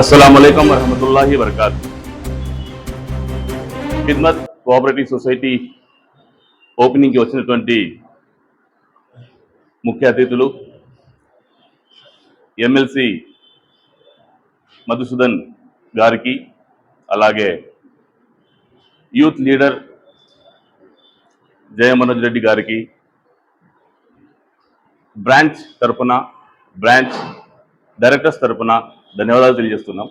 అస్సలం అయికం వరహమతుల్లాహి వరకాత్ Khidmat cooperative society ఓపెనింగ్కి వచ్చినటువంటి ముఖ్య అతిథులు ఎమ్మెల్సీ మధుసూదన్ గారికి అలాగే యూత్ లీడర్ జయమనోజ్ రెడ్డి గారికి బ్రాంచ్ తరపున బ్రాంచ్ డైరెక్టర్స్ తరపున ధన్యవాదాలు తెలియజేస్తున్నాం.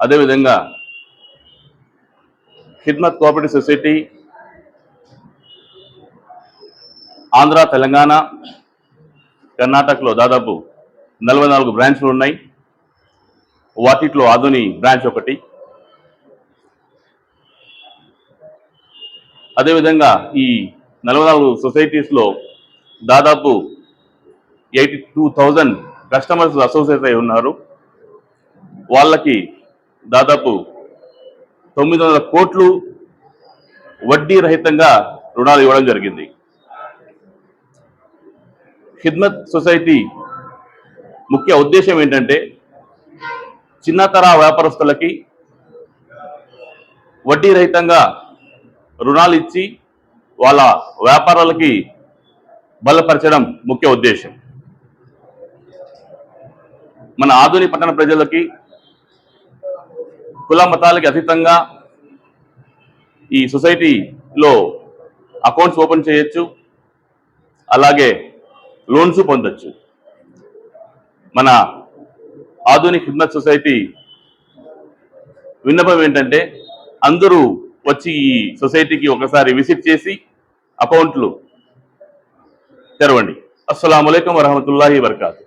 అదేవిధంగా ఖిద్మత్ కోఆపరేటివ్ సొసైటీ ఆంధ్ర తెలంగాణ కర్ణాటకలో దాదాపు నలభై నాలుగు బ్రాంచ్లు ఉన్నాయి. వాటిలో ఆధుని బ్రాంచ్ ఒకటి. అదేవిధంగా ఈ నలభై నాలుగు సొసైటీస్లో దాదాపు eighty two thousand customers associate అయి ఉన్నారు. వాళ్ళకి దాదాపు తొమ్మిది వందల కోట్లు వడ్డీ రహితంగా రుణాలు ఇవ్వడం జరిగింది. ఖిద్మత్ సొసైటీ ముఖ్య ఉద్దేశం ఏంటంటే చిన్నతర వ్యాపారస్తులకి వడ్డీ రహితంగా రుణాలు ఇచ్చి వాళ్ళ వ్యాపారాలకి బలపరచడం ముఖ్య ఉద్దేశం. మన ఆధునిక పట్టణ ప్రజలకి కుల మతాలకి అతీతంగా ఈ సొసైటీలో అకౌంట్స్ ఓపెన్ చేయొచ్చు అలాగే లోన్స్ పొందొచ్చు. మన ఆధునిక హిమ్మత్ సొసైటీ విన్నపం ఏంటంటే అందరూ వచ్చి ఈ సొసైటీకి ఒకసారి విజిట్ చేసి అకౌంట్లు తెరవండి. అస్సలం వరహమతుల్లాహి వరకాతు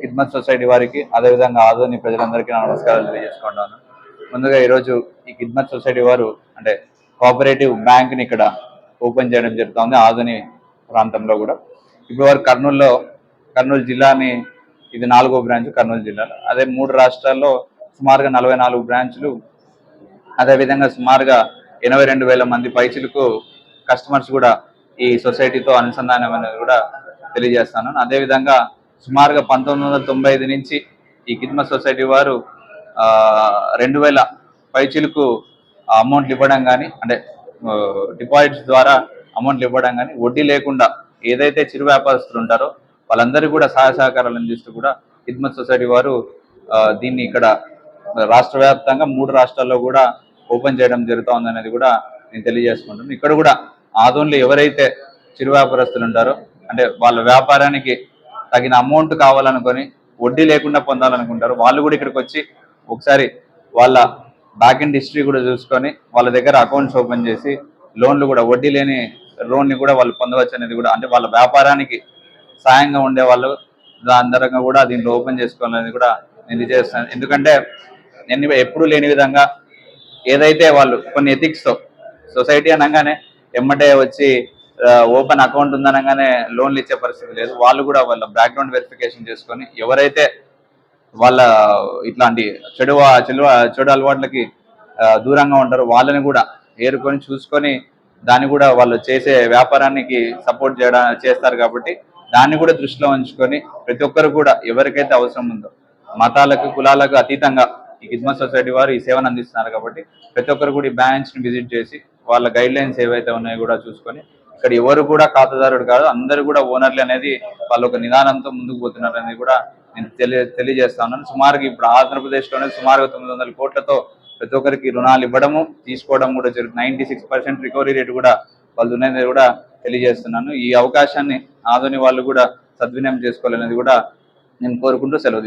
కిడ్మత్ సొసైటీ వారికి అదేవిధంగా ఆదోని ప్రజలందరికీ నా నమస్కారాలు తెలియజేసుకుంటాను. ముందుగా ఈరోజు ఈ కిడ్మత్ సొసైటీ వారు అంటే కోఆపరేటివ్ బ్యాంక్ని ఇక్కడ ఓపెన్ చేయడం జరుగుతుంది ఆదోని ప్రాంతంలో కూడా. ఇప్పుడు వారు కర్నూలులో కర్నూలు జిల్లాని ఇది నాలుగో బ్రాంచ్ కర్నూలు జిల్లాలో అదే మూడు రాష్ట్రాల్లో సుమారుగా నలభై నాలుగు బ్రాంచ్లు అదేవిధంగా సుమారుగా ఎనభై రెండు వేల మంది పైచులకు కస్టమర్స్ కూడా ఈ సొసైటీతో అనుసంధానం అనేది కూడా తెలియజేస్తాను. అదేవిధంగా సుమారుగా పంతొమ్మిది వందల తొంభై ఐదు నుంచి ఈ కిద్మ సొసైటీ వారు రెండు వేల పైచిలకు అమౌంట్లు ఇవ్వడం కానీ అంటే డిపాజిట్స్ ద్వారా అమౌంట్లు ఇవ్వడం కానీ వడ్డీ లేకుండా ఏదైతే చిరు వ్యాపారస్తులు ఉంటారో వాళ్ళందరికీ కూడా సహాయ సహకారాలు అందిస్తూ కూడా కిద్మత్ సొసైటీ వారు దీన్ని ఇక్కడ రాష్ట్ర వ్యాప్తంగా మూడు రాష్ట్రాల్లో కూడా ఓపెన్ చేయడం జరుగుతుంది అనేది కూడా నేను తెలియజేసుకుంటున్నాను. ఇక్కడ కూడా ఆదోన్లో ఎవరైతే చిరు వ్యాపారస్తులు ఉంటారో అంటే వాళ్ళ వ్యాపారానికి తగిన అమౌంట్ కావాలనుకొని వడ్డీ లేకుండా పొందాలనుకుంటారు. వాళ్ళు కూడా ఇక్కడికి వచ్చి ఒకసారి వాళ్ళ బ్యాక్ ఎండ్ హిస్టరీ కూడా చూసుకొని వాళ్ళ దగ్గర అకౌంట్స్ ఓపెన్ చేసి లోన్లు కూడా వడ్డీ లేని లోన్ని కూడా వాళ్ళు పొందవచ్చు అనేది కూడా అంటే వాళ్ళ వ్యాపారానికి సాయంగా ఉండే వాళ్ళు అందరంగా కూడా దీంట్లో ఓపెన్ చేసుకోవాలనేది కూడా నేను చేస్తాను ఎందుకంటే నేను ఎప్పుడూ లేని విధంగా ఏదైతే వాళ్ళు కొన్ని ఎథిక్స్తో సొసైటీ అనగానే ఎమ్మటే వచ్చి ఓపెన్ అకౌంట్ ఉందనగానే లోన్లు ఇచ్చే పరిస్థితి లేదు. వాళ్ళు కూడా వాళ్ళ బ్యాక్గ్రౌండ్ వెరిఫికేషన్ చేసుకొని ఎవరైతే వాళ్ళ ఇట్లాంటి చెడు చెడు చెడు అలవాట్లకి దూరంగా ఉంటారో వాళ్ళని కూడా ఏరుకొని చూసుకొని దాన్ని కూడా వాళ్ళు చేసే వ్యాపారానికి సపోర్ట్ చేయడా చేస్తారు కాబట్టి దాన్ని కూడా దృష్టిలో ఉంచుకొని ప్రతి ఒక్కరు కూడా ఎవరికైతే అవసరం ఉందో మతాలకు కులాలకు అతీతంగా ఈ కిద్మత్ సొసైటీ వారు ఈ సేవను అందిస్తున్నారు కాబట్టి ప్రతి ఒక్కరు కూడా ఈ బ్రాంచ్ని విజిట్ చేసి వాళ్ళ గైడ్ లైన్స్ ఏవైతే ఉన్నాయో కూడా చూసుకొని ఇక్కడ ఎవరు కూడా ఖాతాదారుడు కాదు అందరూ కూడా ఓనర్లు అనేది వాళ్ళు ఒక నిదానంతో ముందుకు పోతున్నారు అనేది కూడా నేను తెలియ తెలియజేస్తా ఉన్నాను. సుమారుగా ఇప్పుడు ఆంధ్రప్రదేశ్లోనే సుమారుగా తొమ్మిది వందల కోట్లతో ప్రతి ఒక్కరికి రుణాలు ఇవ్వడము తీసుకోవడం కూడా జరుగుతుంది. Ninety six percent recovery rate కూడా వాళ్ళు ఉన్నది కూడా తెలియజేస్తున్నాను. ఈ అవకాశాన్ని ఆధుని వాళ్ళు కూడా సద్వినియోగం చేసుకోవాలనేది కూడా నేను కోరుకుంటూ సెలవు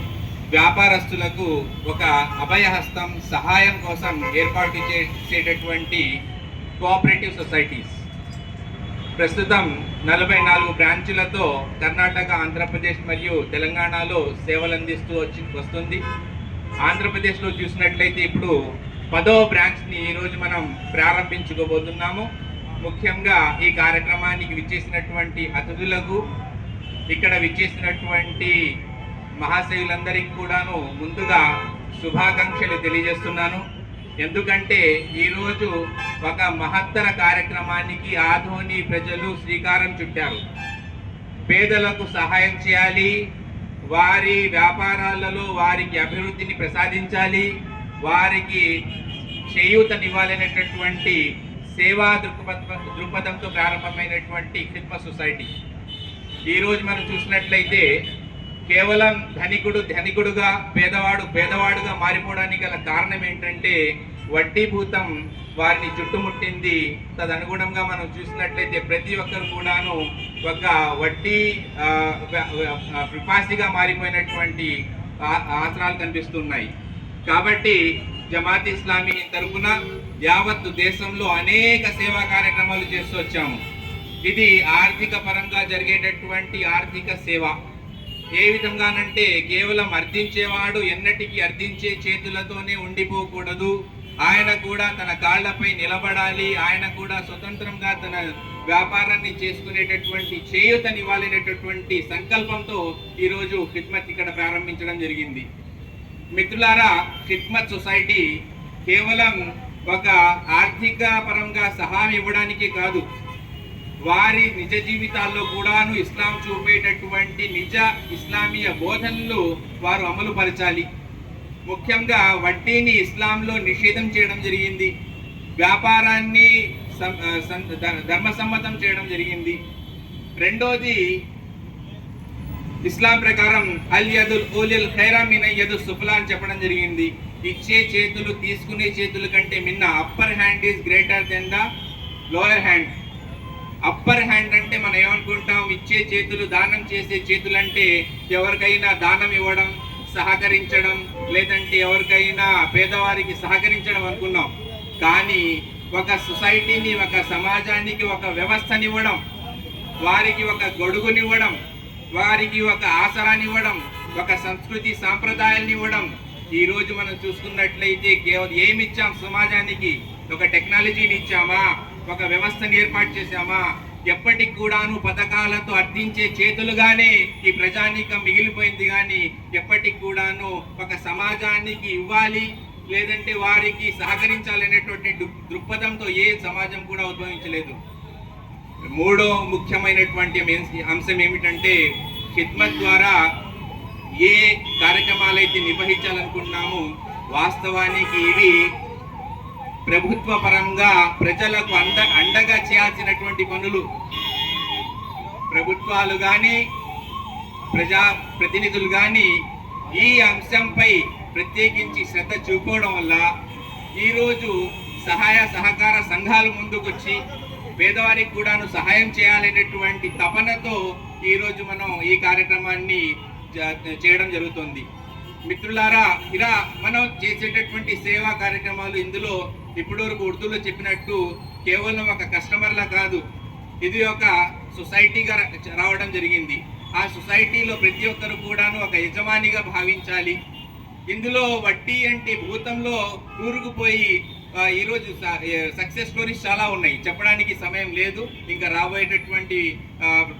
వ్యాపారస్తులకు ఒక అభయహస్తం సహాయం కోసం ఏర్పాటు చేసేటటువంటి కోఆపరేటివ్ సొసైటీస్. ప్రస్తుతం నలభై నాలుగు బ్రాంచులతో కర్ణాటక ఆంధ్రప్రదేశ్ మరియు తెలంగాణలో సేవలు అందిస్తూ వచ్చి వస్తుంది. ఆంధ్రప్రదేశ్లో చూసినట్లయితే ఇప్పుడు పదో బ్రాంచ్ని ఈరోజు మనం ప్రారంభించుకోబోతున్నాము. ముఖ్యంగా ఈ కార్యక్రమానికి విచ్చేసినటువంటి అతిథులకు ఇక్కడ విచ్చేసినటువంటి మహాశయులందరికీ కూడాను ముందుగా శుభాకాంక్షలు తెలియజేస్తున్నాను. ఎందుకంటే ఈరోజు ఒక మహత్తర కార్యక్రమానికి ఆధోని ప్రజలు శ్రీకారం చుట్టారు. పేదలకు సహాయం చేయాలి వారి వ్యాపారాలలో వారికి అభివృద్ధిని ప్రసాదించాలి వారికి చేయూతనివ్వాలనేటటువంటి సేవా దృక్పథ దృక్పథంతో ప్రారంభమైనటువంటి క్రిస్మస్ సొసైటీ. ఈరోజు మనం చూసినట్లయితే కేవలం ధనికుడు ధనికుడుగా పేదవాడు పేదవాడుగా మారిపోవడానికి గల కారణం ఏంటంటే వడ్డీ భూతం వారిని చుట్టుముట్టింది. తదనుగుణంగా మనం చూసినట్లయితే ప్రతి ఒక్కరు కూడాను ఒక వడ్డీ పిపాసిగా మారిపోయినటువంటి ఆ- ఆసరాలు కనిపిస్తున్నాయి. కాబట్టి జమాత్ ఇస్లామీ తరఫున యావత్తు దేశంలో అనేక సేవా కార్యక్రమాలు చేస్తూ వచ్చాము. ఇది ఆర్థిక పరంగా జరిగేటటువంటి ఆర్థిక సేవ. ఏ విధంగానంటే కేవలం అర్థించేవాడు ఎన్నటికీ అర్థించే చేతులతోనే ఉండిపోకూడదు. ఆయన కూడా తన కాళ్ళపై నిలబడాలి. ఆయన కూడా స్వతంత్రంగా తన వ్యాపారాన్ని చేసుకునేటటువంటి చేయూతనివ్వాలనేటటువంటి సంకల్పంతో ఈరోజు ఖిద్మత్ ఇక్కడ ప్రారంభించడం జరిగింది. మిత్రులారా ఖిద్మత్ సొసైటీ కేవలం ఒక ఆర్థిక పరంగా సహాయం ఇవ్వడానికి కాదు వారి నిజ జీవితాల్లో కూడాను ఇస్లాం చూపేటటువంటి నిజ ఇస్లామీయ బోధనలు వారు అమలు పరచాలి. ముఖ్యంగా వడ్డీని ఇస్లాంలో నిషేధం చేయడం జరిగింది. వ్యాపారాన్ని సం- ధర్మసమ్మతం చేయడం జరిగింది. రెండోది ఇస్లాం ప్రకారం అల్ యదుల్ ఓలిల్ ఖైరా మిన యదు సుఫలా అని చెప్పడం జరిగింది. ఇచ్చే చేతులు తీసుకునే చేతుల కంటే మిన్న upper hand is greater than the lower hand. Upper hand అంటే మనం ఏమనుకుంటాం? ఇచ్చే చేతులు దానం చేసే చేతులు అంటే ఎవరికైనా దానం ఇవ్వడం సహకరించడం లేదంటే ఎవరికైనా పేదవారికి సహకరించడం అనుకున్నాం. కానీ ఒక సొసైటీని ఒక సమాజానికి ఒక వ్యవస్థనివ్వడం వారికి ఒక గొడుగునివ్వడం వారికి ఒక ఆసరానివ్వడం ఒక సంస్కృతి సాంప్రదాయాన్ని ఇవ్వడం ఈరోజు మనం చూసుకున్నట్లయితే కేవలం ఏమి ఇచ్చాం సమాజానికి? ఒక టెక్నాలజీని ఇచ్చామా? ఒక వ్యవస్థను ఏర్పాటు చేశామా? ఎప్పటికి కూడాను పథకాలతో అర్థించే చేతులుగానే ఈ ప్రజానీకం మిగిలిపోయింది కానీ ఎప్పటికి కూడాను ఒక సమాజానికి ఇవ్వాలి లేదంటే వారికి సహకరించాలనేటువంటి దృక్పథంతో ఏ సమాజం కూడా ఉద్భవించలేదు. మూడో ముఖ్యమైనటువంటి అంశం ఏమిటంటే ఖిద్మత్ ద్వారా ఏ కార్యక్రమాలు అయితే నిర్వహించాలనుకుంటున్నామో వాస్తవానికి ఇవి ప్రభుత్వ పరంగా ప్రజలకు అండ అండగా చేయాల్సినటువంటి పనులు. ప్రభుత్వాలు కానీ ప్రజా ప్రతినిధులు కానీ ఈ అంశంపై ప్రత్యేకించి శ్రద్ధ చూపడం వల్ల ఈరోజు సహాయ సహకార సంఘాలు ముందుకొచ్చి పేదవారికి కూడాను సహాయం చేయాలనేటువంటి తపనతో ఈరోజు మనం ఈ కార్యక్రమాన్ని జ- చేయడం జరుగుతుంది. మిత్రులారా ఇలా మనం చేసేటటువంటి సేవా కార్యక్రమాలు ఇందులో ఇప్పటివరకు ఉర్దూలో చెప్పినట్టు కేవలం ఒక కస్టమర్లా కాదు ఇది ఒక సొసైటీగా రావడం జరిగింది. ఆ సొసైటీలో ప్రతి ఒక్కరు కూడాను ఒక యజమానిగా భావించాలి. ఇందులో వడ్డీ అంటే భూతంలో కూరుకుపోయి ఈరోజు సక్సెస్ స్టోరీస్ చాలా ఉన్నాయి. చెప్పడానికి సమయం లేదు. ఇంకా రాబోయేటటువంటి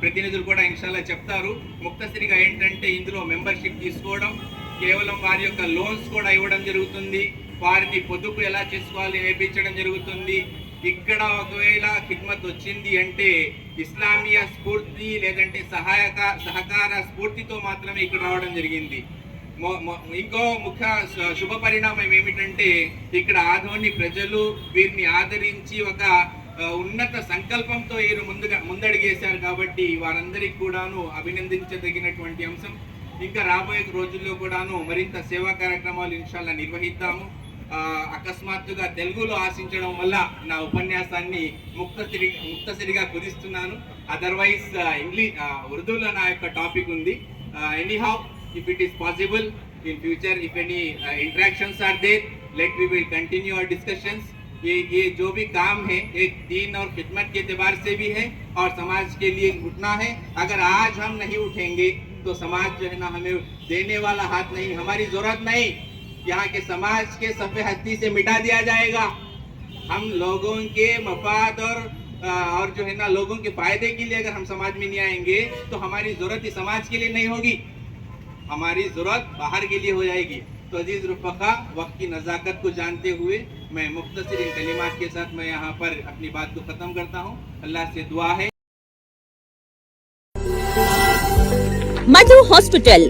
ప్రతినిధులు కూడా ఇన్షాల్లా చెప్తారు. ముక్తసరిగా ఏంటంటే ఇందులో మెంబర్షిప్ తీసుకోవడం కేవలం వారి యొక్క లోన్స్ కూడా ఇవ్వడం జరుగుతుంది. వారిని పొదుపు ఎలా చేసుకోవాలి నేర్పించడం జరుగుతుంది. ఇక్కడ ఒకవేళ ఖిద్మత్ వచ్చింది అంటే ఇస్లామియా స్ఫూర్తి లేదంటే సహాయక సహకార స్ఫూర్తితో మాత్రమే ఇక్కడ రావడం జరిగింది. ఇంకో ముఖ్య శు- శుభ పరిణామం ఏమిటంటే ఇక్కడ ఆధోని ప్రజలు వీరిని ఆదరించి ఒక ఉన్నత సంకల్పంతో వీరు ముందుగా ముందడిగేశారు కాబట్టి వారందరికీ కూడాను అభినందించదగినటువంటి అంశం. ఇంకా రాబోయే రోజుల్లో కూడాను మరింత సేవా కార్యక్రమాలు ఇన్షాల్లా నిర్వహిద్దాము. అకస్మాత్తుగా తెలుగులో ఆశించడం వల్ల నా ఉపన్యాసాన్ని ముక్తసిరి ముక్తసిరిగా కుదిస్తున్నాను అదర్వైజ్ ఇంగ్లీష్ ఉర్దూలో నా యొక్క టాపిక్ ఉంది anyhow if it is possible in future if any uh, interactions are there let we will continue our discussions ये ये जो भी काम है एक दीन और खिदमत के एतबार से भी है और समाज के लिए उठना है अगर आज हम नहीं उठेंगे तो समाज जो है ना हमें देने वाला हाथ नहीं हमारी जरूरत नहीं यहाँ के समाज के सफ़े हस्ती से मिटा दिया जाएगा। हम लोगों के मफाद और और जो है ना, लोगों के फ़ायदे के लिए अगर हम समाज में नहीं आएँगे तो हमारी ज़रूरत ही समाज के लिए नहीं होगी। हमारी ज़रूरत बाहर के लिए हो जाएगी। तो अज़ीज़ रुफा वक्त की नज़ाकत को जानते हुए मैं मुख्तर इन कलिमात के साथ मैं यहाँ पर अपनी बात को ख़त्म करता हूँ। अल्लाह से दुआ है। मधु हॉस्पिटल